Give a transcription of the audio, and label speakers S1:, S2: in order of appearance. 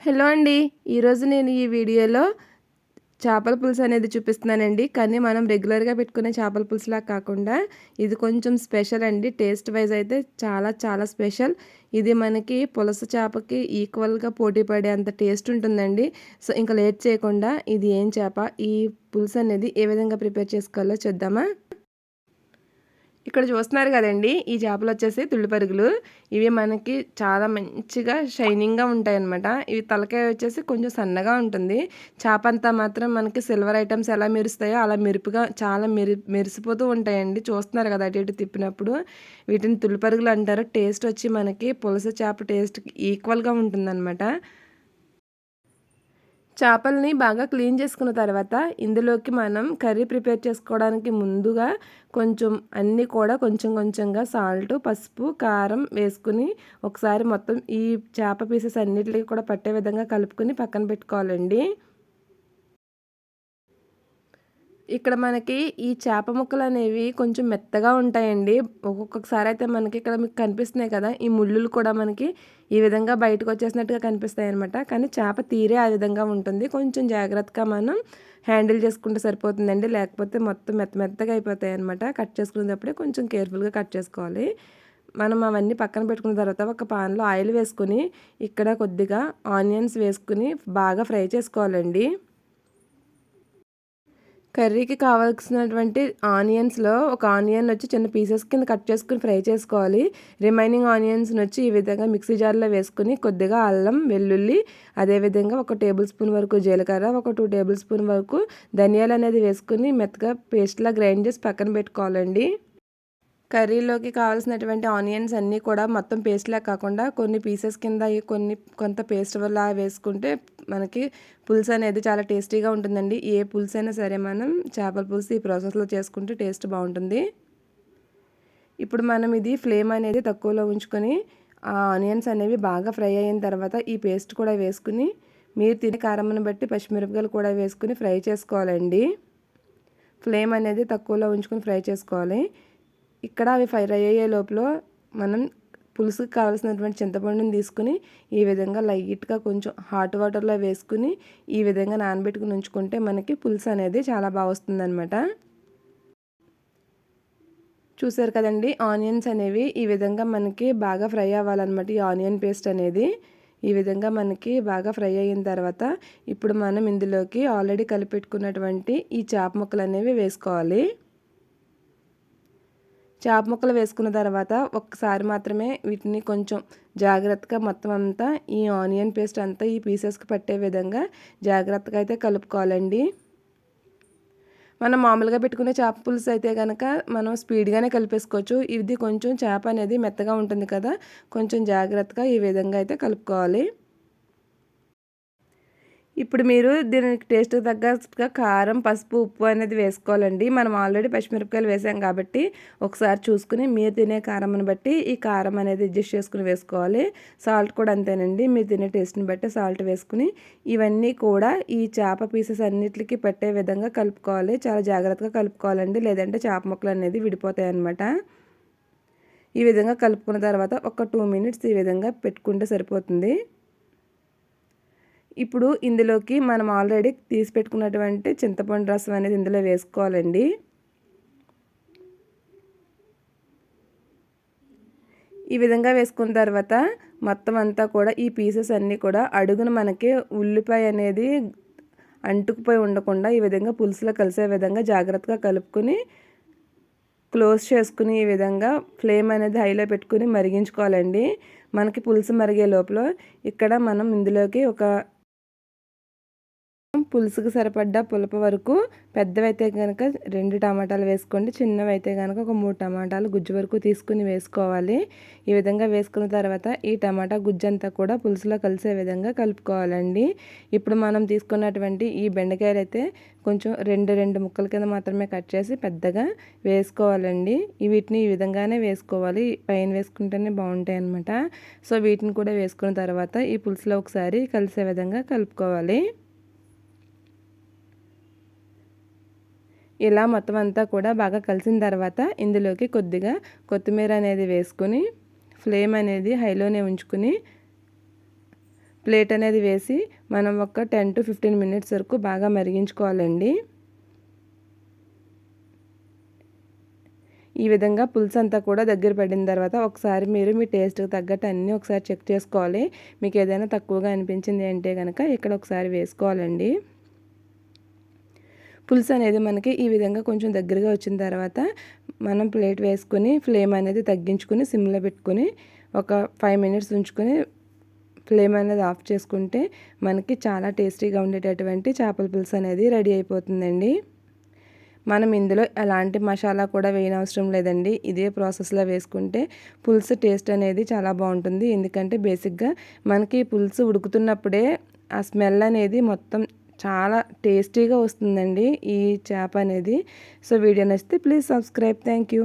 S1: Hello అండి. ఈరోజు నేను ఈ వీడియోలో చేపల పులుసు అనేది చూపిస్తున్నానండి. కానీ మనం రెగ్యులర్గా పెట్టుకునే చేపల పులుసులా కాకుండా ఇది కొంచెం స్పెషల్ అండి. టేస్ట్ వైజ్ అయితే చాలా చాలా స్పెషల్. ఇది మనకి పులస చేపకి ఈక్వల్గా పోటీ పడే అంత టేస్ట్ ఉంటుందండి. సో ఇంకా లేట్ చేయకుండా ఇది ఏం చేప ఈ పులుసు అనేది ఏ విధంగా ప్రిపేర్ చేసుకోవాలో చూద్దామా? ఇక్కడ చూస్తున్నారు కదండి ఈ చేపలు వచ్చేసి తుళ్ళు పరుగులు. ఇవి మనకి చాలా మంచిగా షైనింగ్గా ఉంటాయి అనమాట ఇవి తలకాయ వచ్చేసి కొంచెం సన్నగా ఉంటుంది. చేప అంతా మాత్రం మనకి సిల్వర్ ఐటమ్స్ ఎలా మెరుస్తాయో అలా మెరుపుగా చాలా మెరి మెరిసిపోతూ ఉంటాయండి. చూస్తున్నారు కదా అటు ఇటు తిప్పినప్పుడు. వీటిని తుళ్ళు పరుగులు అంటారు. టేస్ట్ వచ్చి మనకి పులస చేప టేస్ట్ ఈక్వల్గా ఉంటుందన్నమాట. చేపల్ని బాగా క్లీన్ చేసుకున్న తర్వాత ఇందులోకి మనం కర్రీ ప్రిపేర్ చేసుకోవడానికి ముందుగా కొంచెం అన్నీ కూడా కొంచెం కొంచెంగా సాల్ట్ పసుపు కారం వేసుకుని ఒకసారి మొత్తం ఈ చేప పీసెస్ అన్నిటికీ కూడా పట్టే విధంగా కలుపుకొని పక్కన పెట్టుకోవాలండి. ఇక్కడ మనకి ఈ చేప ముక్కలు అనేవి కొంచెం మెత్తగా ఉంటాయండి. ఒక్కొక్కసారి అయితే మనకి ఇక్కడ మీకు కనిపిస్తున్నాయి కదా ఈ ముళ్ళులు కూడా మనకి ఈ విధంగా బయటకు వచ్చేసినట్టుగా కనిపిస్తాయి అనమాట కానీ చేప తీరే ఆ విధంగా ఉంటుంది. కొంచెం జాగ్రత్తగా మనం హ్యాండిల్ చేసుకుంటే సరిపోతుందండి. లేకపోతే మొత్తం మెత్త మెత్తగా అయిపోతాయి అనమాట కట్ చేసుకునేటప్పుడే కొంచెం కేర్ఫుల్గా కట్ చేసుకోవాలి. మనం అవన్నీ పక్కన పెట్టుకున్న తర్వాత ఒక పాన్లో ఆయిల్ వేసుకుని ఇక్కడ కొద్దిగా ఆనియన్స్ వేసుకుని బాగా ఫ్రై చేసుకోవాలండి. కర్రీకి కావాల్సినటువంటి ఆనియన్స్లో ఒక ఆనియన్ వచ్చి చిన్న పీసెస్ కింద కట్ చేసుకుని ఫ్రై చేసుకోవాలి. రిమైనింగ్ ఆనియన్స్ని వచ్చి ఈ విధంగా మిక్సీ జార్లో వేసుకుని కొద్దిగా అల్లం వెల్లుల్లి అదేవిధంగా ఒక టేబుల్ స్పూన్ వరకు జీలకర్ర ఒక టూ టేబుల్ స్పూన్ వరకు ధనియాలు అనేది వేసుకుని మెత్తగా పేస్ట్లా గ్రైండ్ చేసి పక్కన పెట్టుకోవాలండి. కర్రీలోకి కావాల్సినటువంటి ఆనియన్స్ అన్నీ కూడా మొత్తం పేస్ట్లా కాకుండా కొన్ని పీసెస్ కింద కొన్ని కొంత పేస్ట్ వల్ల వేసుకుంటే మనకి పులుసు అనేది చాలా టేస్టీగా ఉంటుందండి. ఏ పులుసు అయినా సరే మనం చేపల పులుసు ఈ ప్రాసెస్లో చేసుకుంటే టేస్ట్ బాగుంటుంది. ఇప్పుడు మనం ఇది ఫ్లేమ్ అనేది తక్కువలో ఉంచుకొని ఆ ఆనియన్స్ అనేవి బాగా ఫ్రై అయిన తర్వాత ఈ పేస్ట్ కూడా వేసుకుని మీరు తినే కారమ్మను బట్టి పచ్చిమిరపకాయలు కూడా వేసుకుని ఫ్రై చేసుకోవాలండి. ఫ్లేమ్ అనేది తక్కువలో ఉంచుకొని ఫ్రై చేసుకోవాలి. ఇక్కడ అవి ఫ్రై అయ్యే లోపల మనం పులుసుకి కావాల్సినటువంటి చింతపండుని తీసుకుని ఈ విధంగా లైట్గా కొంచెం హాట్ వాటర్లో వేసుకుని ఈ విధంగా నానబెట్టుకుని ఉంచుకుంటే మనకి పులుసు అనేది చాలా బాగా వస్తుందన్నమాట. చూసారు కదండి ఆనియన్స్ అనేవి ఈ విధంగా మనకి బాగా ఫ్రై అవ్వాలన్నమాట ఈ ఆనియన్ పేస్ట్ అనేది. ఈ విధంగా మనకి బాగా ఫ్రై అయిన తర్వాత ఇప్పుడు మనం ఇందులోకి ఆల్రెడీ కలిపెట్టుకున్నటువంటి ఈ చేప ముక్కలు అనేవి వేసుకోవాలి. చేప ముక్కలు వేసుకున్న తర్వాత ఒక్కసారి మాత్రమే వీటిని కొంచెం జాగ్రత్తగా మొత్తం అంతా ఈ ఆనియన్ పేస్ట్ అంతా ఈ పీసెస్కి పట్టే విధంగా జాగ్రత్తగా అయితే కలుపుకోవాలండి. మనం మామూలుగా పెట్టుకునే చేప పులుసు అయితే కనుక మనం స్పీడ్గానే కలిపేసుకోవచ్చు. ఇది కొంచెం చేప అనేది మెత్తగా ఉంటుంది కదా కొంచెం జాగ్రత్తగా ఈ విధంగా అయితే కలుపుకోవాలి. ఇప్పుడు మీరు దీనికి టేస్ట్ తగ్గట్టుగా కారం పసుపు ఉప్పు అనేది వేసుకోవాలండి. మనం ఆల్రెడీ పచ్చిమిరపకాయలు వేసాం కాబట్టి ఒకసారి చూసుకుని మీరు తినే కారంను బట్టి ఈ కారం అనేది అడ్జస్ట్ చేసుకుని వేసుకోవాలి. సాల్ట్ కూడా అంతేనండి. మీరు తినే టేస్ట్ని బట్టి సాల్ట్ వేసుకుని ఇవన్నీ కూడా ఈ చేప పీసెస్ అన్నిటికీ పెట్టే విధంగా కలుపుకోవాలి. చాలా జాగ్రత్తగా కలుపుకోవాలండి. లేదంటే చేప ముక్కలు అనేది విడిపోతాయి అన్నమాట. ఈ విధంగా కలుపుకున్న తర్వాత ఒక టూ మినిట్స్ ఈ విధంగా పెట్టుకుంటే సరిపోతుంది. ఇప్పుడు ఇందులోకి మనం ఆల్రెడీ తీసి పెట్టుకున్నటువంటి చింతపండు రసం అనేది ఇందులో వేసుకోవాలండి. ఈ విధంగా వేసుకున్న తర్వాత మొత్తం అంతా కూడా ఈ పీసెస్ అన్నీ కూడా అడుగున మనకి ఉల్లిపాయ అనేది అంటుకుపోయి ఉండకుండా ఈ విధంగా పులుసులో కలిసే విధంగా జాగ్రత్తగా కలుపుకొని క్లోజ్ చేసుకుని ఈ విధంగా ఫ్లేమ్ అనేది హైలో పెట్టుకుని మరిగించుకోవాలండి. మనకి పులుసు మరిగే లోపల ఇక్కడ మనం ఇందులోకి ఒక పులుసుకు సరిపడ్డ పులప వరకు పెద్దవైతే కనుక రెండు టమాటాలు వేసుకోండి చిన్నవి అయితే కనుక ఒక మూడు టమాటాలు గుజ్జు వరకు తీసుకుని వేసుకోవాలి. ఈ విధంగా వేసుకున్న తర్వాత ఈ టమాటా గుజ్జంతా కూడా పులుసులో కలిసే విధంగా కలుపుకోవాలండి. ఇప్పుడు మనం తీసుకున్నటువంటి ఈ బెండకాయలు అయితే కొంచెం రెండు రెండు ముక్కల కింద మాత్రమే కట్ చేసి పెద్దగా వేసుకోవాలండి. వీటిని ఈ విధంగానే వేసుకోవాలి. పైన వేసుకుంటేనే బాగుంటాయి అనమాట సో వీటిని కూడా వేసుకున్న తర్వాత ఈ పులుసులో ఒకసారి కలిసే విధంగా కలుపుకోవాలి. ఇలా మొత్తం అంతా కూడా బాగా కలిసిన తర్వాత ఇందులోకి కొద్దిగా కొత్తిమీర అనేది వేసుకుని ఫ్లేమ్ అనేది హైలోనే ఉంచుకుని ప్లేట్ అనేది వేసి మనం ఒక టెన్ టు ఫిఫ్టీన్ మినిట్స్ వరకు బాగా మరిగించుకోవాలండి. ఈ విధంగా పులుసు అంతా కూడా దగ్గర పడిన తర్వాత ఒకసారి మీరు మీ టేస్ట్కి తగ్గట్టు అన్నీ ఒకసారి చెక్ చేసుకోవాలి. మీకు ఏదైనా తక్కువగా అనిపించింది అంటే కనుక ఇక్కడ ఒకసారి వేసుకోవాలండి. పులుసు అనేది మనకి ఈ విధంగా కొంచెం దగ్గరగా వచ్చిన తర్వాత మనం ప్లేట్ వేసుకొని ఫ్లేమ్ అనేది తగ్గించుకొని సిమ్లో పెట్టుకొని ఒక ఫైవ్ మినిట్స్ ఉంచుకొని ఫ్లేమ్ అనేది ఆఫ్ చేసుకుంటే మనకి చాలా టేస్టీగా ఉండేటటువంటి చేపల పులుసు అనేది రెడీ అయిపోతుందండి. మనం ఇందులో ఎలాంటి మసాలా కూడా వేయనవసరం లేదండి. ఇదే ప్రాసెస్లో వేసుకుంటే పులుసు టేస్ట్ అనేది చాలా బాగుంటుంది. ఎందుకంటే బేసిక్గా మనకి పులుసు ఉడుకుతున్నప్పుడే ఆ స్మెల్ అనేది మొత్తం చాలా టేస్టీగా వస్తుందండి ఈ చేప అనేది. సో వీడియో నచ్చితే ప్లీజ్ సబ్స్క్రైబ్. Thank you.